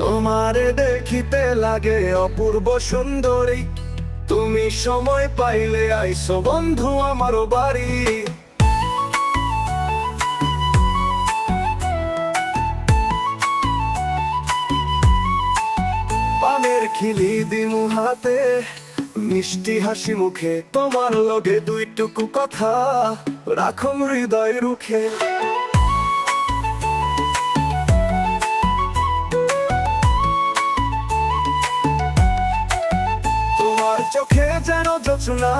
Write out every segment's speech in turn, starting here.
তোমারে দেখিতে লাগে অপূর্ব সুন্দরী। তুমি সময় পাইলে আইসো বন্ধু আমার বাড়ি। পানের খিলি দিমু হাতে, মিষ্টি হাসি মুখে। তোমার লগে দুইটুকু কথা রাখো হৃদয় রুখে। যোচনা।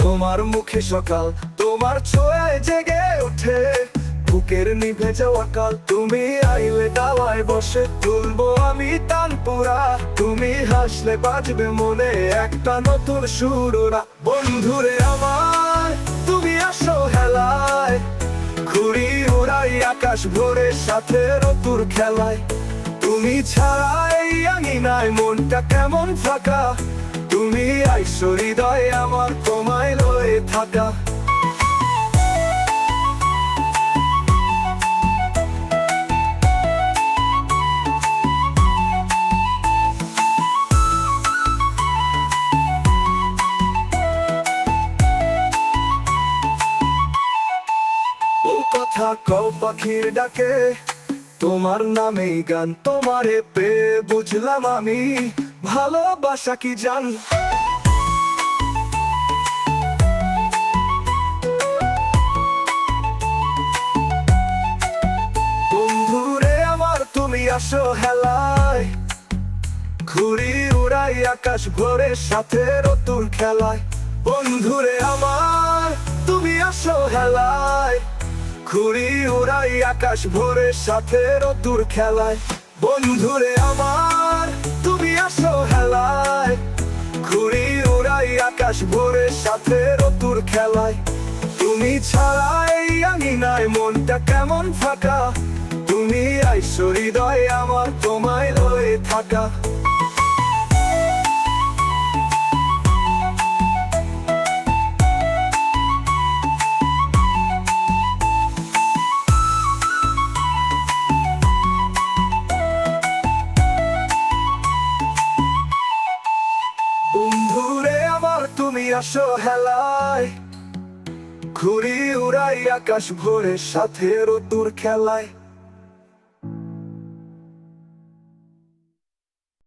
তোমার মুখে সকাল, তোমার ছোঁয়ায় জেগে ওঠে। বুকের নিভে যাওয়া কাল, তুমি আইলে দাওয়ায় বসে। তুলবো আমি তানপুরা, তুমি হাসলে বাজবে মনে একটা নতুন সুর ওরা বন্ধুরে আমার, তুমি আসো হেলায়। ঘুরি ওরাই আকাশ ভোরে, সাথে রতুর খেলায়। তুমি ছাড়াই আমি নাই মনটা কেমন ফাঁকা। তুমি আইসো, হৃদয় আমার তোমায় লয়ে থাকা। কথা কও পাখির ডাকে, তোমার নামেই গান তোমারে পেয়ে বুঝলাম আমি। ভালোবাসা কি জান? বন্ধুরে আমার, তুমি আসো হেলায়। ঘুরি উড়াই, আকাশ ভরে সাথে রতুর খেলায়। বন্ধুরে আমার, তুমি আসো হেলায়। ঘুরি উড়াই, আকাশ ভরে সাথে রতুর খেলায়। বন্ধুরে আমার তুমি আসো হেলায়। ঘুরি উড়াই আকাশ ভরে সাথে রতুর খেলায়। তুমি ছাড়াই আমি নাই, মনটা কেমন ফাঁকা? তুমি আইসো, হৃদয় আমার তোমায় লয়ে থাকা। হেলায়। ঘুরি উড়াই আকাশ ভোরে সাথে রতুর খেলায়।